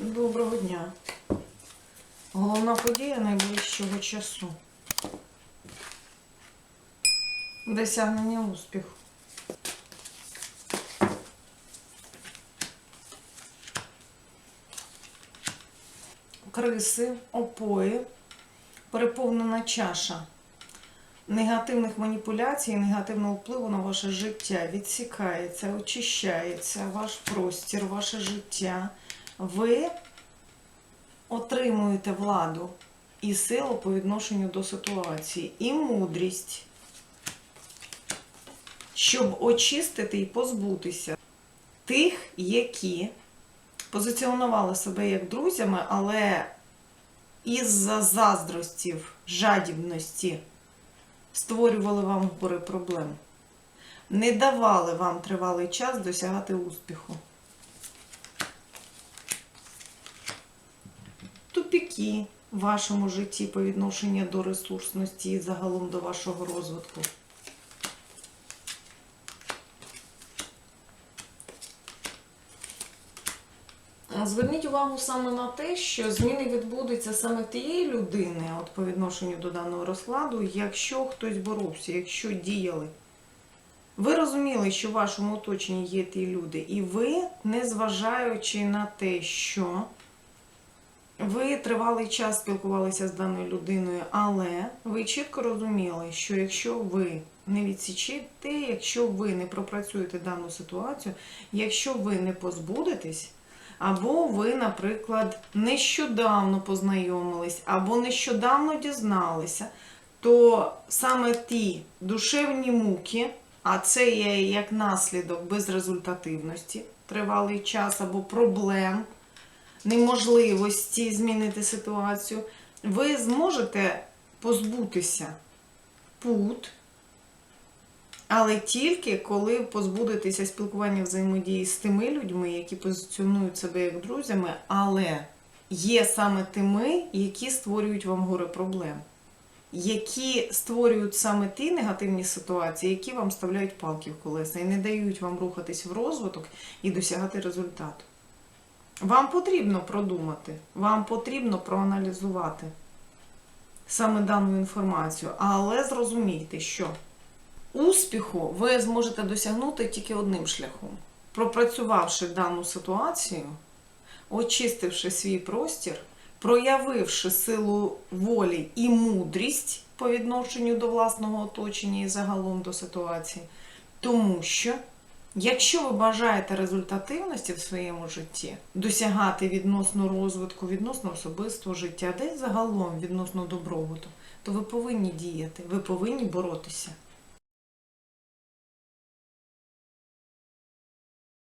Доброго дня. Головна подія найближчого часу. Досягнення успіху. Криси, опої, переповнена чаша негативних маніпуляцій, негативного впливу на ваше життя відсікається, очищається ваш простір, ваше життя. Ви отримуєте владу і силу по відношенню до ситуації, і мудрість, щоб очистити і позбутися тих, які позиціонували себе як друзями, але із-за заздростів, жадібності створювали вам гори проблем, не давали вам тривалий час досягати успіху. Тупіки в вашому житті по відношенню до ресурсності і загалом до вашого розвитку. Зверніть увагу саме на те, що зміни відбудуться саме тієї людини, от по відношенню до даного розкладу, якщо хтось боровся, якщо діяли. Ви розуміли, що в вашому оточенні є ті люди, і ви, незважаючи на те, що ви тривалий час спілкувалися з даною людиною, але ви чітко розуміли, що якщо ви не відсічите, якщо ви не пропрацюєте дану ситуацію, якщо ви не позбудетесь, або ви, наприклад, нещодавно познайомились, або нещодавно дізналися, то саме ті душевні муки, а це є як наслідок безрезультативності, тривалий час або проблем, неможливості змінити ситуацію, ви зможете позбутися пут, але тільки коли позбудетеся спілкування взаємодії з тими людьми, які позиціонують себе як друзями, але є саме тими, які створюють вам горе проблем, які створюють саме ті негативні ситуації, які вам ставляють палки в колеса і не дають вам рухатись в розвиток і досягати результату. Вам потрібно продумати, вам потрібно проаналізувати саме дану інформацію, але зрозумійте, що успіху ви зможете досягнути тільки одним шляхом. Пропрацювавши дану ситуацію, очистивши свій простір, проявивши силу волі і мудрість по відношенню до власного оточення і загалом до ситуації. Тому що, якщо ви бажаєте результативності в своєму житті, досягати відносно розвитку, відносно особистого життя, де загалом відносно добробуту, то ви повинні діяти, ви повинні боротися.